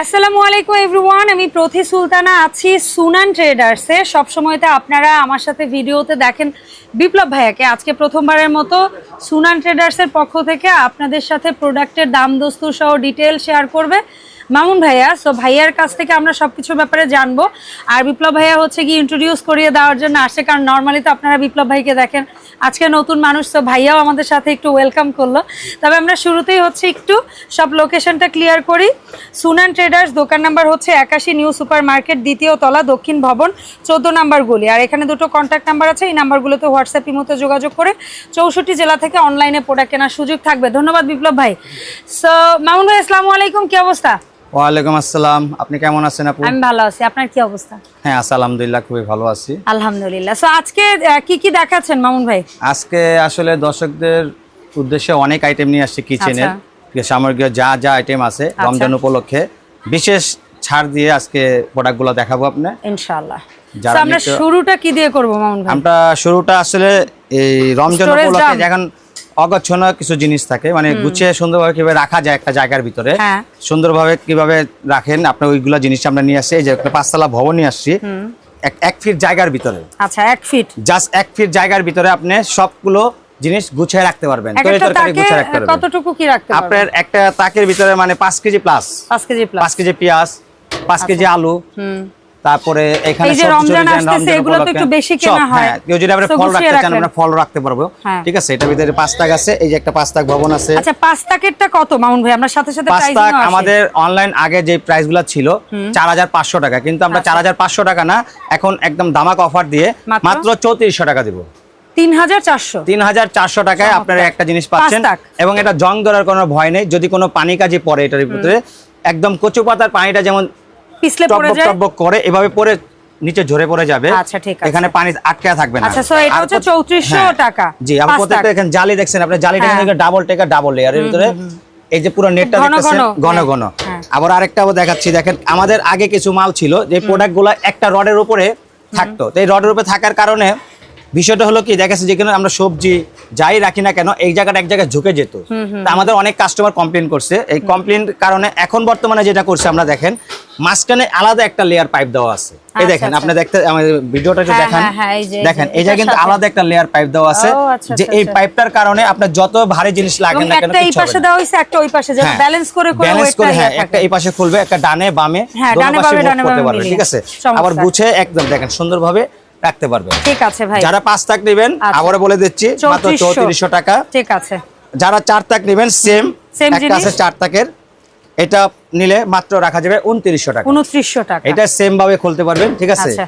আসসালামু আলাইকুম এভরিওয়ান আমি প্রথি সুলতানা আছি সুনান ট্রেডার্সে সবসময় তো আপনারা আমার সাথে ভিডিওতে দেখেন বিপ্লব ভাইয়াকে। আজকে প্রথমবারের মতো সুনান ট্রেডার্সের পক্ষ থেকে আপনাদের সাথে প্রোডাক্টের দাম, দস্তুর সহ ডিটেল শেয়ার করবে। মামুন ভাইয়া সো ভাইয়ার কাছ থেকে আমরা সবকিছুর ব্যাপারে জানব। আর বিপ্লব ভাইয়া হচ্ছে কি ইন্ট্রোডিউস করিয়ে দেওয়ার জন্য আসে কারণ নর্মালি তো আপনারা বিপ্লব ভাইকে দেখেন। আজকে নতুন মানুষ তো ভাইয়াও আমাদের সাথে একটু ওয়েলকাম করল। তবে আমরা শুরুতেই হচ্ছে একটু সব লোকেশনটা ক্লিয়ার করি। সুনান ট্রেডার্স দোকান নাম্বার হচ্ছে একাশি নিউ সুপার মার্কেট দ্বিতীয় তলা, দক্ষিণ ভবন, চোদ্দ নাম্বার গলি। আর এখানে দুটো কন্ট্যাক্ট নাম্বার আছে, এই নাম্বারগুলোতে হোয়াটসঅ্যাপ ইমোতে যোগাযোগ করে চৌষট্টি জেলা থেকে অনলাইনে প্রোডাক্ট কেনার সুযোগ থাকবে। ধন্যবাদ বিপ্লব ভাই। সো মামুন ভাই, আসসালামু আলাইকুম, কি অবস্থা? ওয়ালাইকুম আসসালাম। আপনি কেমন আছেন আপু? আমি ভালো আছি। আপনার কি অবস্থা? হ্যাঁ আছি আলহামদুলিল্লাহ খুবই ভালো আছি। আলহামদুলিল্লাহ। সো আজকে কি কি দেখাচ্ছেন মামুন ভাই? আজকে আসলে দর্শকদের উদ্দেশ্যে অনেক আইটেম নিয়ে আসছি কিচেনের আচ্ছা। সামগ্রী যা যা আইটেম আছে রমজান উপলক্ষে। বিশেষ ছাড় দিয়ে আজকে প্রোডাক্টগুলো দেখাবো আপনি। ইনশাআল্লাহ। আমরা শুরুটা কি দিয়ে করব মামুন ভাই? আমরা শুরুটা আসলে এই রমজান উপলক্ষে dump। অগচ্ছন্ন কিছু জিনিস থাকে। মানে গুছিয়ে সুন্দরভাবে কীভাবে রাখা যায় একটা জায়গার ভিতরে হ্যাঁ। সুন্দরভাবে কীভাবে রাখেন আপনার ওইগুলা জিনিস আমরা নিয়ে আসছি এই যে পাঁচতলা ভবন নিয়ে আসছি এক- ফিট জায়গার ভিতরে। আচ্ছা এক ফিট। জাস্ট এক ফিট জায়গার ভিতরে আপনি সবগুলো জিনিস গুছিয়ে রাখতে পারবেন। তরি তরকারি গুছিয়ে রাখতে পারবেন। কতটুকু কি রাখতে পারবেন? আপনার একটা তাকের ভিতরে মানে পাঁচ কেজি প্লাস পাঁচ কেজি প্লাস পাঁচ কেজি পেঁয়াজ পাঁচ কেজি আলু। হুম। তারপরে এখানে একটু বেশি কেনা হয়। কেউ যদি আপনি ফল রাখতে চান আমরা ফল রাখতে পারব। হ্যাঁ। ঠিক আছে? এটার ভিতরে পাঁচ তাক আছে এই যে একটা পাঁচ তাক ভবন আছে। আচ্ছা পাঁচ তাকেরটা কত মামুন ভাই? আমরা সাথে সাথে পাঁচ তাক আমাদের অনলাইন আগে যে প্রাইসগুলো ছিল চার হাজার পাঁচশো টাকা। কিন্তু আমরা আচ্ছা। চার হাজার পাঁচশো টাকা না এখন একদম দামাক অফার দিয়ে মাত্র? মাত্র চৌত্রিশশো টাকা দিব। টাকায় আপনারা একটা জিনিস পাচ্ছেন। পাঁচ এবং এটা জং ধরার কোনো ভয় নেই। যদি কোনো পানি কাজে পড়ে এটার ভিতরে একদম কচু পাতার পানিটা যেমন পিছলে পড়ে যায় যায়? টপক করে এভাবে পরে নিচে ঝরে পড়ে যাবে। আচ্ছা, ঠিক আছে। এখানে পানি আটকে থাকবে না। আচ্ছা, সো এটা হচ্ছে 3400 হ্যাঁ। টাকা। জি আপনি প্রত্যেকটা এখানে জালি দেখছেন আপনি জালিটা এখানে ডাবল টেকা ডাবল লেয়ারের ভিতরে এই যে পুরো নেটটা দেখতেছেন ঘন, ঘন। হ্যাঁ, ঘন। হ্যাঁ। আবার আরেকটা দেখাচ্ছি দেখেন আমাদের আগে কিছু মাল ছিল যে প্রোডাক্টগুলো একটা রডের উপরে থাকতো। তো এই রডের উপরে থাকার কারণে বিষয়টা হলো কি দেখাচ্ছে যেখানে আমরা সবজি যাই রাখি না কেন এই জায়গাটা এক জায়গায় ঝুঁকে যেত। তা আমাদের অনেক কাস্টমার কমপ্লেন করছে। এই কমপ্লেন কারণে এখন বর্তমানে যেটা করছে আমরা দেখেন মাঝখানে আলাদা একটা লেয়ার পাইপ দেওয়া আছে। এই আচ্ছা, দেখেন আচ্ছা। আপনি দেখতে আমাদের ভিডিওটা একটু হ্যাঁ, দেখান। হ্যাঁ, হ্যাঁ, দেখেন এই জায়গায় কিন্তু আলাদা একটা লেয়ার পাইপ দেওয়া আছে আচ্ছা, যে এই। পাইপটার কারণে আপনার যত ভারী জিনিস লাগেন না কেন একটা এই পাশে। দেওয়া হয়েছে একটা ওই পাশে যেন। ব্যালেন্স করে করে ব্যালেন্স করে হ্যাঁ একটা এই পাশে খুলবে একটা ডানে বামে হ্যাঁ, ডানে পাশে বামে, ডানে করতে পারবে ঠিক আছে? আবার গুছে একদম দেখেন সুন্দরভাবে রাখতে পারবে ঠিক আছে ভাই। যারা পাঁচ তাক নেবেন আচ্ছা। আবারও বলে দিচ্ছি মাত্র চৌত্রিশশো। টাকা। ঠিক আছে। যারা চার তাক নেবেন সেম আছে চার তাকের। এটা নিলে মাত্র রাখা যাবে উনত্রিশশো টাকা। উনত্রিশশো টাকা। এটা সেম ভাবে খুলতে পারবেন ঠিক আছে? আচ্ছা।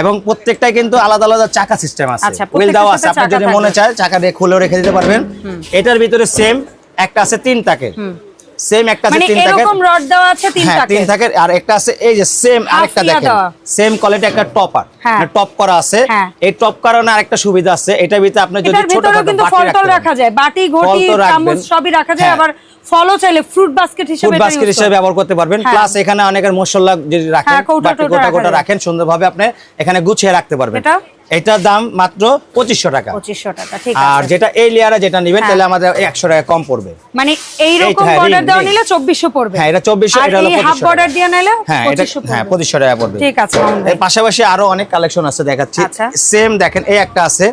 এবং প্রত্যেকটাই কিন্তু আলাদা আলাদা চাকা সিস্টেম আছে। আচ্ছা, হুইল দেওয়া আছে আপনার যদি মনে চায় চাকা দিয়ে খুলেও রেখে দিতে পারবেন। এটার ভিতরে সেম একটা আছে তিন তাকের। সেম একটা আছে মানে এরকম রড দেওয়া আছে হ্যাঁ আর একটা আছে এই যে সেম আরেকটা দেখেন। সেম কোয়ালিটি একটা টপার হ্যাঁ। টপ করা আছে। হ্যাঁ। এই টপ কারণে আরেকটা সুবিধা আছে। এটার ভিতরে আপনি যদি ছোট ফল রাখা যায়। বাটি ঘটি ফল। চামচ সবই রাখা যায়। আবার ফলও চাইলে ফ্রুট বাস্কেট হিসেবে ফুড এটা বাস্কেট হিসেবে ব্যবহার করতে পারবেন। প্লাস এখানে অনেকের মশলা যদি রাখেন গোটা গোটা রাখেন। সুন্দরভাবে আপনি এখানে গুছিয়ে রাখতে পারবেন। এটা? এটার দাম মাত্র পঁচিশশো টাকা। পঁচিশশো টাকা ঠিক আর যেটা এই লেয়ারে যেটা নেবেন হ্যাঁ। তাহলে আমাদের একশো টাকা কম পড়বে। মানে হ্যাঁ, বর্ডার দেওয়া নিলে চব্বিশশো পড়বে। হ্যাঁ এটা চব্বিশশো এটা হাফ বর্ডার দিয়ে নিলে হ্যাঁ এটা হ্যাঁ পঁচিশশো টাকা পড়বে। ঠিক আছে এর পাশাপাশি আরও অনেক কালেকশন আছে দেখাচ্ছি। আচ্ছা। সেম দেখেন এই একটা আছে।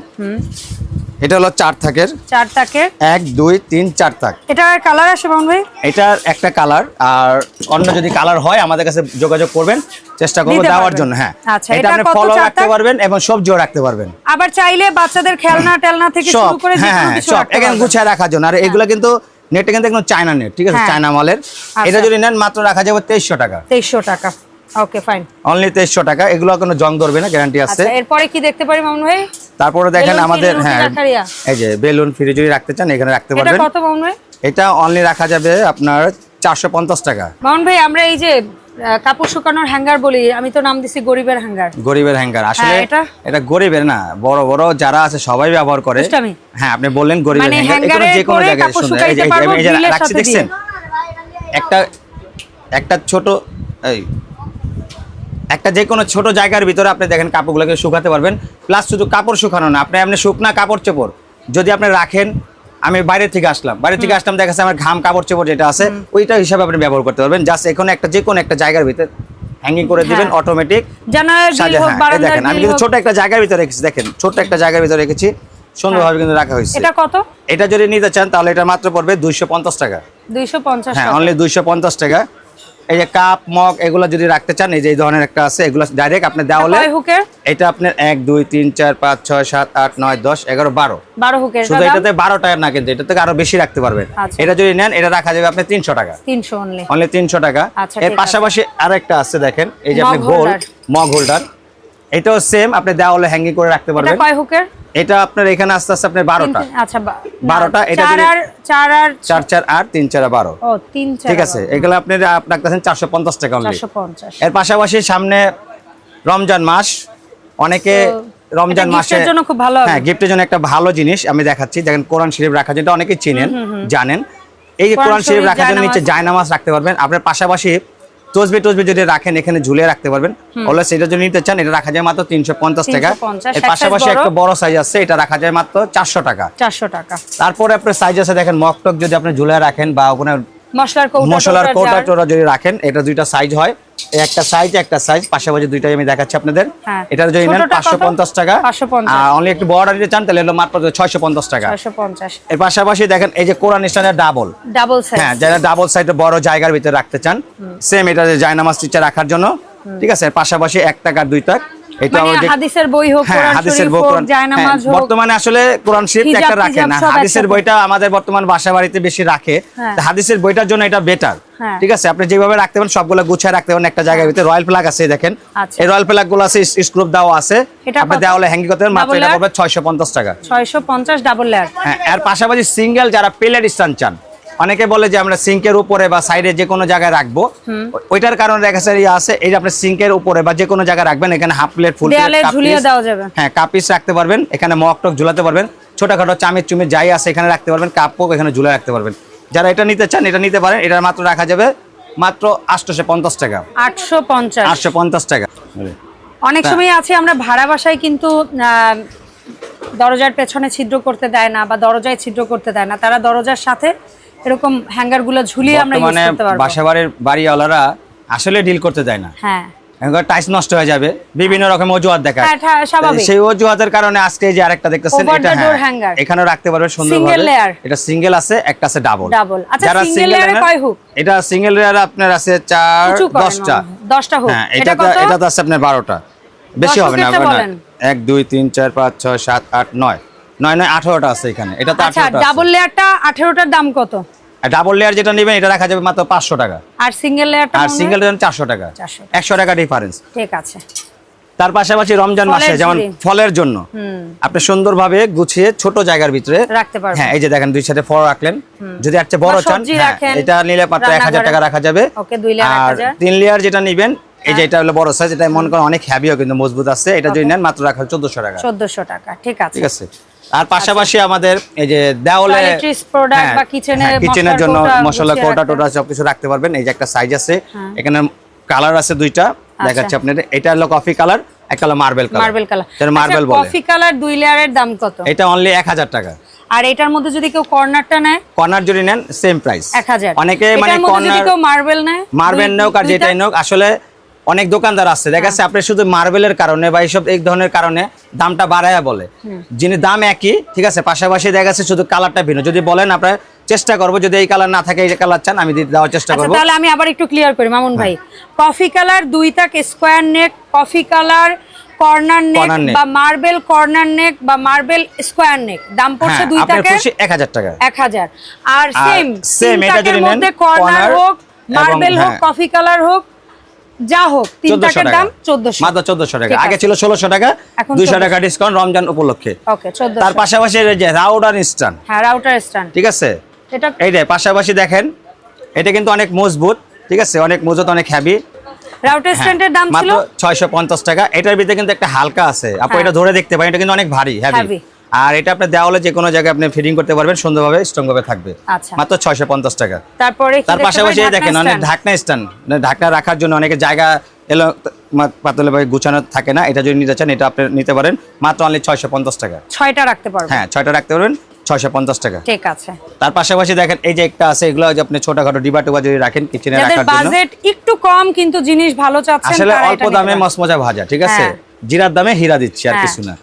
এটা হলো চার থাকের। চার টাকের এক দুই তিন চার থাক। এটা কালার আছে মামুন ভাই? এটার একটা কালার আর অন্য যদি কালার হয় আমাদের কাছে যোগাযোগ করবেন। চেষ্টা করব দেওয়ার জন্য হ্যাঁ। আচ্ছা, এটা আপনি চার রাখতে পারবেন এবং সবজিও রাখতে পারবেন। আবার চাইলে বাচ্চাদের খেলনা টেলনা থেকে শুরু করে হ্যাঁ হ্যাঁ সব। এখানে। গুছিয়ে রাখার জন্য। আর এগুলো কিন্তু নেটে কিন্তু একদম চায়না নেট ঠিক আছে? হ্যাঁ। চায়না মালের আচ্ছা। এটা যদি নেন মাত্র রাখা যাবে তেইশশো টাকা। তেইশশো টাকা। ওকে ফাইন অনলি তেইশশো টাকা এগুলো কোনো জং ধরবে না গ্যারান্টি আছে। আচ্ছা এরপরে কি দেখতে পারি মামুন ভাই? তারপরে দেখেন আমাদের হ্যাঁ এই যে বেলুন ফ্রি যদি রাখতে চান এখানে রাখতে এটা পারবেন। কত মামুন ভাই? এটা অনলি রাখা যাবে আপনার চারশো পঞ্চাশ টাকা। মামুন ভাই আমরা এই যে কাপড় শুকানোর হ্যাঙ্গার বলি আমি তো নাম দিছি গরিবের হ্যাঙ্গার গরিবের হ্যাঙ্গার আসলে এটা? এটা গরিবের না বড় বড় যারা আছে সবাই ব্যবহার করে। হ্যাঁ আপনি বললেন গরিবের মানে হ্যাঙ্গার এগুলো যে কোনো জায়গায় এই যে রাখছি দেখছেন? একটা একটা ছোট এই একটা যে কোনো ছোট জায়গার ভিতরে আপনি দেখেন কাপড়গুলোকে শুকাতে পারবেন। প্লাস শুধু কাপড় শুকানো না আপনি আপনি শুকনা কাপড় চোপড়। যদি আপনি রাখেন আমি বাইরে থেকে আসলাম। বাইরে থেকে আসলাম দেখা যাচ্ছে আমার ঘাম কাপড় চোপড় যেটা আছে ওইটা হিসাবে আপনি ব্যবহার করতে পারবেন। জাস্ট এখানে একটা যে কোনো একটা জায়গার ভিতরে হ্যাঙ্গিং করে দিবেন হ্যাঁ। অটোমেটিক হ্যাঁ বারান্দার দেখেন আমি কিন্তু ছোট একটা জায়গার ভিতরে রেখেছি দেখেন ছোট একটা জায়গার ভিতরে রেখেছি সুন্দরভাবে কিন্তু রাখা হয়েছে। এটা কত? এটা যদি নিতে চান তাহলে এটা মাত্র পড়বে দুইশো পঞ্চাশ টাকা। দুইশো পঞ্চাশ হ্যাঁ টাকা। অনলি দুইশো পঞ্চাশ টাকা। এই যে কাপ মগ এগুলো যদি রাখতে চান এই যে এই ধরনের একটা আছে এগুলো ডাইরেক্ট আপনি দেওয়ালে এটা আপনার এক দুই তিন চার পাঁচ ছয় সাত আট নয় দশ এগারো বারো। বারো হুকের শুধু এটাতে বারো টাকার না কিন্তু এটা থেকে আরও বেশি রাখতে পারবেন। আচ্ছা। এটা যদি নেন এটা রাখা যাবে আপনি তিনশো টাকা। তিনশো অনলি অনলি তিনশো টাকা। আচ্ছা, এর পাশাপাশি আর একটা আছে দেখেন এই যে আপনি গোল্ড মগ হোল্ডার এটাও সেম আপনি দেওয়ালে হ্যাঙ্গিং করে রাখতে পারবেন। এটা কয় হুকের? এটা আপনার এখানে আস্তে আস্তে আপনার বারোটা। তিন- আচ্ছা বা- না, বারোটা, এটা চার যদি- আর চার আর চার চার আট তিন চার বারো। ও তিন চার ঠিক আছে এগুলো আপনি রাখতেছেন চারশো পঞ্চাশ টাকা only। চারশো পঞ্চাশ। এর পাশাপাশি সামনে রমজান মাস। অনেকে রমজান মাসে জন্য খুব ভালো হ্যাঁ গিফটের জন্য একটা ভালো জিনিস আমি দেখাচ্ছি। দেখেন কোরআন শরীফ রাখা যেটা অনেকেই চিনেন জানেন। এই যে কোরআন শরীফ রাখার জন্য নিচে। জায়নামাজ রাখতে পারবেন। আপনার পাশাপাশি তসবি টসবে যদি রাখেন এখানে ঝুলে রাখতে পারবেন। হলে সেটা যদি নিতে চান এটা রাখা যায় মাত্র তিনশো পঞ্চাশ টাকা। এর পাশাপাশি একটা বড়। সাইজ আছে এটা রাখা যায় মাত্র চারশো টাকা। চারশো টাকা। তারপরে আপনার সাইজ আছে দেখেন মকটক যদি আপনি ঝুলে রাখেন বা ওখানে মশলার কৌটা টোটা যদি রাখেন এটা দুইটা সাইজ হয়। একটা সাইজ একটা সাইজ পাশাপাশি দুইটাই আমি দেখাচ্ছি আপনাদের। হ্যাঁ। এটা যদি নেন পাঁচশো পঞ্চাশ টাকা। আর অনলি একটু বড় নিতে চান তাহলে হলো মাত্র ছয়শো পঞ্চাশ টাকা। এর পাশাপাশি দেখেন এই যে কোরআন স্ট্যান্ডার্ড ডাবল ডাবল হ্যাঁ যারা ডাবল সাইডে বড় জায়গার ভিতরে রাখতে চান সেম এটা জায়নামাজ টিচার রাখার জন্য। ঠিক আছে? পাশাপাশি এক টাকা দুই টাকা। এটা মানে আমাদের- হাদিসের বই হোক হ্যাঁ হাদিসের বই জায়নামাজ হ্যাঁ, হোক বর্তমানে আসলে কোরআন শরীফ একটা রাখে না। হাদিসের বইটা আমাদের বর্তমান বাসা বাড়িতে বেশি রাখে। হ্যাঁ। হাদিসের বইটার জন্য এটা বেটার। ঠিক আছে? আপনি যেভাবে রাখতে পারেন সবগুলো গুছিয়ে রাখতে পারেন একটা জায়গার ভিতরে। রয়্যাল প্লাগ আছে দেখেন। আচ্ছা। এই রয়্যাল প্লাগগুলো আছে স্ক্রুপ দেওয়া আছে। আপনি? দেওয়ালে হ্যাঙ্গি করতে পারেন মাত্র এটা পড়বে ছয়শো পঞ্চাশ টাকা। ছয়শো পঞ্চাশ ডাবল লেয়ার হ্যাঁ এর পাশাপাশি সিঙ্গেল যারা প্লেট স্ট্যান্ড চান অনেকে বলে যে আমরা সিঙ্কের উপরে বা সাইডে যে কোনো জায়গায় রাখব। ওইটার কারণে দেখা ইয়ে আছে এই যে আপনি সিঙ্কের উপরে বা যে কোনো জায়গায় রাখবেন এখানে হাফ প্লেট ফুল। হ্যাঁ কাপ পিস রাখতে পারবেন এখানে মগ টক ঝুলাতে পারবেন ছোটখাটো চামের চুমে যাই আছে এখানে রাখতে পারবেন কাপ কোক এখানে ঝুলে রাখতে পারবেন। যারা এটা নিতে চান এটা নিতে পারেন এটা মাত্র রাখা যাবে মাত্র আটশোশো পঞ্চাশ টাকা। আটশো পঞ্চাশ। আটশো পঞ্চাশ টাকা। অনেক। সময় আছে আমরা ভাড়া বাসায় কিন্তু আহ, দরজার পেছনে ছিদ্র করতে দেয় না বা দরজায় ছিদ্র করতে দেয় না তারা দরজার সাথে এরকম হ্যাঙ্গারগুলো ঝুলিয়ে আমরা ইউজ বর্তমানে করতে পারব বাসা বাড়ির বাড়িওয়ালারা আসলে ডিল করতে দেয় না হ্যাঁ টাইস নষ্ট হয়ে যাবে বিভিন্ন রকম অজুহাত দেখায় হ্যাঁ। সেই অজুহাতের কারণে আজকে যে আরেকটা দেখতেছেন এটা হ্যাঁ। এখানেও রাখতে পারবে সুন্দরভাবে এটা সিঙ্গেল আছে একটা আছে ডাবল। আচ্ছা, কয় hook? এটা সিঙ্গেল লেয়ার আপনার আছে মনে হয়। হোক হ্যাঁ এটা আছে আপনার বারোটা বেশি হবে না hook-এরটা না। বলেন। এক দুই তিন চার পাঁচ ছয় সাত আট নয় নয় আঠারোটা আছে এখানে। এটা তো আচ্ছা ডাবল লেয়ারটা আঠেরোটার দাম কত? ডাবল লেয়ার যেটা নেবেন এটা রাখা যাবে মাত্র পাঁচশো টাকা। আর সিঙ্গেল লেয়ারটা আর সিঙ্গেল চারশো টাকা। একশো টাকা ডিফারেন্স ঠিক আছে। তার পাশাপাশি রমজান মাসে যেমন ফলের জন্য আপনি সুন্দরভাবে গুছিয়ে ছোট জায়গার ভিতরে রাখতে পারবেন। হ্যাঁ এই যে দেখেন দুই সাইডে ফল রাখলেন। যদি একটা বড় চান হ্যাঁ, এটা নিলে মাত্র এক হাজার রান্নাঘরে। টাকা রাখা যাবে। ওকে, দুই layer আর তিন লেয়ার যেটা নিবেন এই যে এটা হলো বড় সাইজ এটা মনে করেন অনেক হ্যাভিও কিন্তু মজবুত আছে। এটা যদি নেন মাত্র রাখা চোদ্দশো টাকা। চোদ্দশো টাকা ঠিক আছে। ঠিক আছে। আর পাশাপাশি আমাদের এই যে দেওয়ালে Toiletries product বা kitchen এ কিচেনের জন্য মশলা কোটা। টোটা সবকিছু রাখতে পারবেন। এই যে একটা সাইজ আছে এখানে কালার আছে দুইটা। আচ্ছা। দেখাচ্ছি আপনাদের। এটা হলো কফি কালার হলো marble colour marble colour marble বলে। কফি কালার দুই লেয়ারের দাম কত? এটা অনলি এক হাজার টাকা। আর এটার মধ্যে যদি কেউ কর্নারটা নেয়? কর্নার যদি নেন সেম প্রাইস এক হাজার। অনেকে মানে যদি কর্নার কেউ মার্বেল নেয় মার্বেল আর যেটাই নোক আসলে অনেক দোকানদার আছে। দেখা যাচ্ছে আপনি শুধু মার্বেলের কারণে বা এইসব এই ধরনের কারণে দামটা বাড়ায় বলে। যিনি দাম একই ঠিক আছে? পাশাপাশি দেখা যাচ্ছে শুধু কালারটা ভিন্ন। যদি বলেন আপনার চেষ্টা করব যদি এই কালার না থাকে এই কালার চান আমি দেওয়ার চেষ্টা আচ্ছা করব। তাহলে আমি আবার একটু ক্লিয়ার করি মামুন ভাই। কফি কালার দুই তাক square neck coffee colour corner neck বা মার্বেল কর্নার নেক বা মার্বেল স্কোয়ার নেক দাম পড়ছে হ্যাঁ দুই আপনার তাকে এক হাজার টাকা। এক হাজার। আর আর সেম এটা যদি নেন, কর্নার হোক মার্বেল হোক হ্যাঁ। কফি কালার হোক যা হোক তিন টাকার দাম চোদ্দশো। মাত্র চোদ্দশো টাকা। আগে ছিল ষোলোশো টাকা এখন দুইশো 1400 টাকা ডিসকাউন্ট রমজান উপলক্ষে। ওকে তার পাশাপাশি যে হ্যাঁ রাউটার স্ট্যান্ড ঠিক আছে? এটা পাশাপাশি দেখেন এটা কিন্তু অনেক মজবুত। ঠিক আছে? অনেক মজবুত অনেক হ্যাভি রাউটার স্ট্যান্ডের দাম ছিল? টাকা। এটার ভিতরে কিন্তু একটা হালকা আছে। আপু হ্যাঁ। এটা ধরে দেখতে পারেন এটা কিন্তু অনেক ভারী Heavy। আর এটা আপনি দেওয়ালে যে কোনো জায়গায় আপনি ফিটিং করতে পারবেন সুন্দরভাবে স্ট্রং ভাবে থাকবে। আচ্ছা। মাত্র ছয়শো পঞ্চাশ টাকা। তারপরে তার পাশাপাশি দেখেন অনেক ঢাকনা স্ট্যান্ড ঢাকনা রাখার জন্য অনেকে জায়গা এলো পাতলে ভাবে গুছানো থাকে না এটা যদি নিতে চান এটা আপনি নিতে পারেন। মাত্র অনলি ছয়শো পঞ্চাশ টাকা। ছয়টা রাখতে পারব হ্যাঁ ছয়টা রাখতে পারবেন ছয়শো পঞ্চাশ টাকা। ঠিক আছে। তার পাশাপাশি দেখেন এই যে একটা আছে এগুলো যে আপনি ছোটখাটো ডিবা টোবা যদি রাখেন কিচেনে রাখার জন্য। বাজেট একটু কম কিন্তু জিনিস ভালো চাচ্ছেন আসলে অল্প দামে। মসমজা ভাজা ঠিক আছে? হ্যাঁ। জিরার দামে হীরা দিচ্ছি আর হ্যাঁ। কিছু না।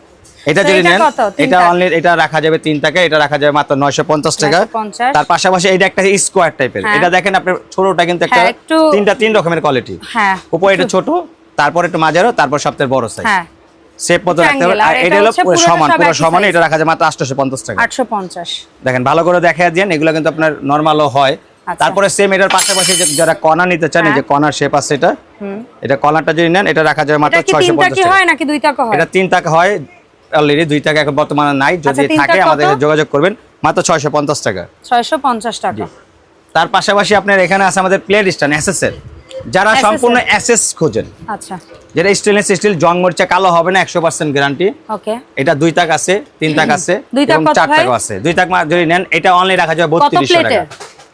এটা যদি নেন এটা অনলি এটা রাখা যাবে তিন টাকা এটা রাখা যাবে মাত্র নয়শো পঞ্চাশ টাকা। তার পাশাপাশি এটা একটা স্কোয়ার টাইপের হ্যাঁ। এটা দেখেন আপনার ছোটটা কিন্তু একটা হ্যাঁ, তিনটা তিন রকমের কোয়ালিটি হ্যাঁ উপরে এটা ছোট তারপর একটু মাঝারো তারপর সবথেকে বড় সাইজ হ্যাঁ। সেপ মতো রাখতে হবে। আর আর এটা এটা হলো পুরো সমান পুরো সমান এটা রাখা যায় মাত্র টাকা। দেখেন ভালো করে দেখা এগুলো কিন্তু আপনার নর্মালও হয়। আচ্ছা। তারপরে সেম এটার পাশাপাশি যারা কর্নার নিতে চান যে। শেপ আছে এটা। এটা যদি নেন এটা রাখা যাবে মাত্র টাকা। হয় নাকি দুই টাকা হয়? এটা তিন টাকা হয় অলরেডি দুই টাকা এখন বর্তমানে নাই। যদি আচ্ছা, থাকে আমাদের যোগাযোগ করবেন। মাত্র ছয়শো পঞ্চাশ টাকা। ছয়শো পঞ্চাশ টাকা। তার পাশাপাশি আপনার এখানে আছে আমাদের প্লেট স্ট্যান্ড এসএস এর যারা সম্পূর্ণ এসএস খোঁজেন। আচ্ছা। যেটা স্টেনলেস স্টিল জং মরিচা কালো হবে না একশো পার্সেন্ট গ্যারান্টি ওকে। এটা দুই টাকা আছে তিন টাকা আছে এবং চার? টাকা আছে। দুই টাকা যদি নেন এটা অনলাইন রাখা যাবে কত বত্রিশশো টাকা। প্লেটের?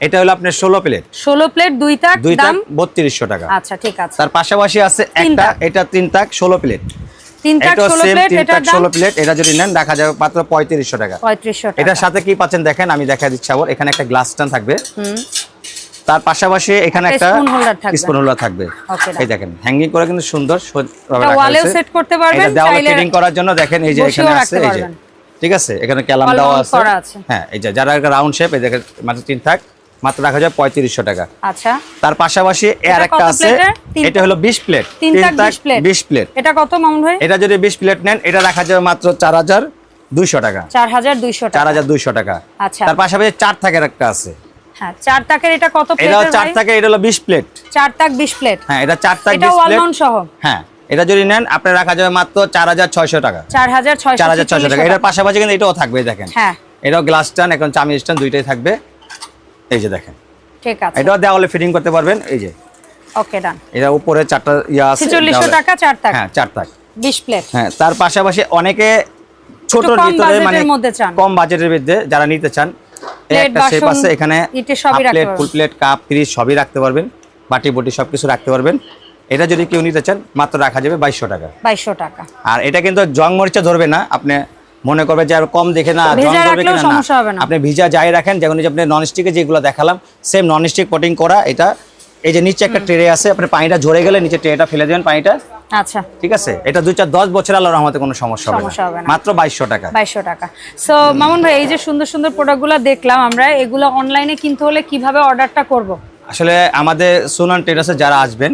এটা হলো আপনার ষোলো প্লেট ষোলো প্লেট দুই টাক দাম? বত্রিশশো টাকা। আচ্ছা ঠিক আছে। তার পাশাপাশি আছে একটা এটা তিন টাক ষোলো প্লেট তিন টাক এটা প্লেট তিন এটার টাক দাম ষোলো প্লেট এটা যদি নেন রাখা যাবে মাত্র পঁয়ত্রিশশো টাকা। পঁয়ত্রিশশো টাকা। এটার সাথে কি পাচ্ছেন দেখেন আমি দেখা দিচ্ছি আবার এখানে একটা গ্লাস স্ট্যান্ড থাকবে। তার পাশাপাশি এখানে একটা একটা spoon holder থাকবে। স্পুন হোল্ডার থাকবে। এই দেখেন হ্যাঙ্গিং করে কিন্তু সুন্দর সো- ভাবে এটা রাখা ওয়ালেও সেট করতে পারবেন, দেওয়ালে ফিটিং করার জন্য দেখেন এই যে বসিয়েও এখানে আছে এই যে। ঠিক আছে? এখানে ক্যালাম দেওয়া আছে। আছে। হ্যাঁ এই যে যারা রাউন্ড শেপ এই দেখেন মাত্র তিন থাক। মাত্র রাখা যায় পঁয়ত্রিশশো টাকা। আচ্ছা। তার পাশাপাশি এর এটা একটা আছে এটা হলো বিশ প্লেট বিশ প্লেট এটা কত মামুন ভাই? এটা যদি বিশ প্লেট নেন এটা রাখা যাবে মাত্র চার হাজার দুইশো টাকা। চার হাজার দুইশো চার হাজার দুইশো টাকা। আচ্ছা। তার পাশাপাশি চার থাকের একটা আছে। হ্যাঁ চার টাকের এটা কত এটা চার ভাই? এটা হলো বিশ প্লেট চার টাক বিশ প্লেট হ্যাঁ এটা চার থাক বিশ প্লেট সহ হ্যাঁ এটা যদি নেন আপনার রাখা যাবে মাত্র চার হাজার ছয়শো টাকা। চার হাজার ছয়শো টাকা। এটার পাশাপাশি কিন্তু এটাও থাকবে দেখেন। হ্যাঁ। এটাও গ্লাস স্টান এখন চামি স্টান দুইটাই থাকবে। এই যে দেখেন। ঠিক আছে। এটাও দেওয়ালে ফিটিং করতে পারবেন এই যে। ওকে ডান এটা উপরে চারটা ইয়া আছে ছেচল্লিশশো দেওয়ালে- টাকা চার টাক হ্যাঁ চার থাক বিশ প্লেট হ্যাঁ তার পাশাপাশি অনেকে কম ভিতরে মানে কম বাজেটের মধ্যে যারা নিতে চান একটা শেপ বাসন, আছে এখানে plate. Full plate cup fridge সবই রাখতে পারবেন। বাটি বটি সবকিছু রাখতে পারবেন। এটা যদি কেউ নিতে চান মাত্র রাখা যাবে বাইশশো টাকা। বাইশশো টাকা। আর এটা কিন্তু জং মরিচা ধরবে না আপনি মনে করবে যে আর কম দেখে না। আপনি ভিজা যাই রাখেন যেমন আপনি ননস্টিকে যেগুলো দেখালাম সেম ননস্টিক কোটিং করা এটা এই যে নিচে একটা ট্রে আছে আপনি পানিটা ঝরে গেলে নিচে ট্রেটা ফেলে দেবেন পানিটা। আচ্ছা। ঠিক আছে? এটা দুই চার দশ বছর আল্লাহর রহমতে কোনো সমস্যা হবে না। মাত্র বাইশশো টাকা। বাইশশো টাকা। সো মামুন ভাই এই যে সুন্দর সুন্দর প্রোডাক্টগুলো দেখলাম আমরা এগুলো অনলাইনে কিনতে হলে কীভাবে অর্ডারটা করব? আসলে আমাদের সুনান ট্রেডার্সে যারা আসবেন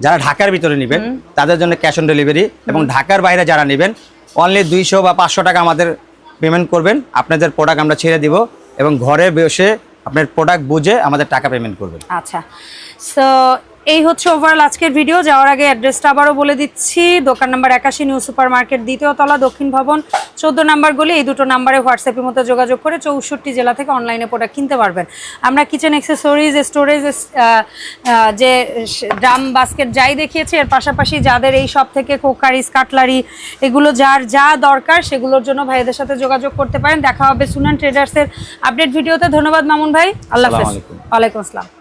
যারা ঢাকার ভিতরে নেবেন তাদের জন্য ক্যাশ অন ডেলিভারি এবং ঢাকার বাইরে যারা নেবেন অনলি দুইশো বা পাঁচশো টাকা আমাদের পেমেন্ট করবেন। আপনাদের প্রোডাক্ট আমরা ছেড়ে দিব এবং ঘরে বসে আপনার প্রোডাক্ট বুঝে আমাদের টাকা পেমেন্ট করবেন। আচ্ছা। সো এই হচ্ছে ওভারঅল আজকের ভিডিও যাওয়ার আগে অ্যাড্রেসটা আবারও বলে দিচ্ছি। দোকান নাম্বার একাশি নিউ সুপার মার্কেট দ্বিতীয় তলা দক্ষিণ ভবন। চোদ্দ নাম্বার গলি এই দুটো নাম্বারে হোয়াটসঅ্যাপের মতো যোগাযোগ করে চৌষট্টি জেলা থেকে অনলাইনে প্রোডাক্ট কিনতে পারবেন। আমরা কিচেন অ্যাক্সেসরিজ স্টোরেজ যে ড্রাম বাস্কেট যাই দেখিয়েছি এর পাশাপাশি যাদের এই সব থেকে কোকারিস কাটলারি এগুলো যার যা দরকার সেগুলোর জন্য ভাইদের সাথে যোগাযোগ করতে পারেন। দেখা হবে সুনান ট্রেডার্সের আপডেট ভিডিওতে ধন্যবাদ মামুন ভাই। আল্লাহ হাফেজ। আলাইকুম। ওয়ালাইকুম আসসালাম।